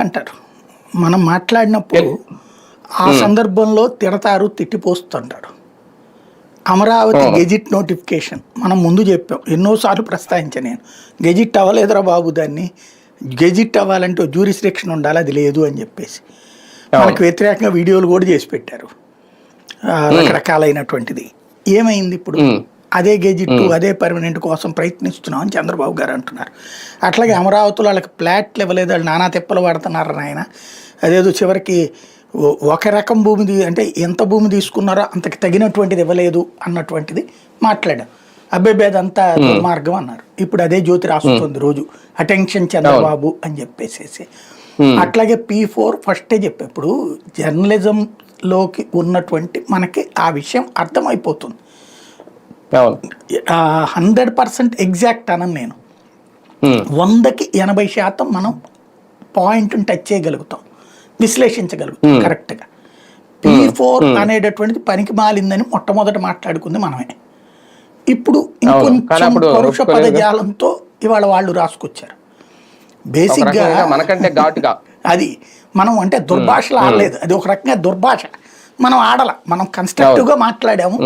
అంటారు. మనం మాట్లాడినప్పుడు ఆ సందర్భంలో తిడతారు తిట్టిపోస్తుంటాడు అమరావతి గెజిట్ నోటిఫికేషన్. మనం ముందు చెప్పాం ఎన్నోసార్లు ప్రస్తావించాను నేను. గెజిట్ అవ్వలేదురా బాబు దాన్ని. గెజిట్ అవ్వాలంటే జ్యూరిస్డిక్షన్ ఉండాలి అది లేదు అని చెప్పేసి. మనకు వ్యతిరేకంగా వీడియోలు కూడా చేసి పెట్టారు. రకరకాలైనటువంటిది. ఏమైంది ఇప్పుడు? అదే గెజిట్ అదే పర్మనెంట్ కోసం ప్రయత్నిస్తున్నాం అని చంద్రబాబు గారు అంటున్నారు. అట్లాగే అమరావతిలో వాళ్ళకి ప్లాట్లు ఇవ్వలేదు వాళ్ళు నానా తిప్పలు పడుతున్నారు ఆయన అదేదో చివరికి ఒక రకం భూమి అంటే ఎంత భూమి తీసుకున్నారో అంతకు తగినటువంటిది ఇవ్వలేదు అన్నటువంటిది మాట్లాడాం. అబ్బాయి అదంతా దుర్మార్గం అన్నారు. ఇప్పుడు అదే జ్యోతి రాస్తుంది రోజు. అటెన్షన్ చంద్రబాబు అని చెప్పేసేసి. అట్లాగే పీ ఫోర్ ఫస్టే చెప్పా. ఇప్పుడు జర్నలిజంలోకి ఉన్నటువంటి మనకి ఆ విషయం అర్థమైపోతుంది. హండ్రెడ్ పర్సెంట్ ఎగ్జాక్ట్ అనను నేను. వందకి ఎనభై శాతం మనం పాయింట్ని టచ్ చేయగలుగుతాం. విశ్లేషించగలుగుతాం కరెక్ట్గా. పీ ఫోర్ అనేటటువంటిది పనికి మాలిందని మొట్టమొదట మాట్లాడుకుంది మనమే. ఇప్పుడు ఇంకొంచెం పరుష. పదజాలంతో ఇవాళ వాళ్ళు రాసుకొచ్చారు. బేసిక్గా మనకంటే ఘాటుగా. అది మనం అంటే దుర్భాషలు ఆడలేదు. అది ఒక రకంగా దుర్భాష. మనం ఆడల. మనం కన్స్ట్రక్టివ్గా మాట్లాడాము.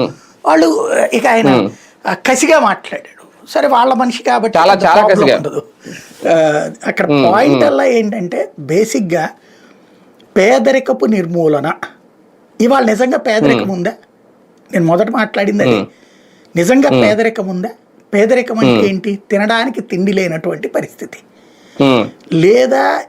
వాళ్ళు ఇక ఆయన కసిగా మాట్లాడాడు. సరే వాళ్ళ మనిషి కాబట్టి చాలా- చాలా కసిగా. ఉండదు. అక్కడ పాయింట్ అలా ఏంటంటే బేసిక్గా పేదరికపు నిర్మూలన. ఇవాళ నిజంగా పేదరికం ఉందా? నేను మొదట మాట్లాడింది అది. నిజంగా పేదరికం ఉందా? పేదరికం అంటే ఏంటి? తినడానికి తిండి లేనటువంటి పరిస్థితి. లేదా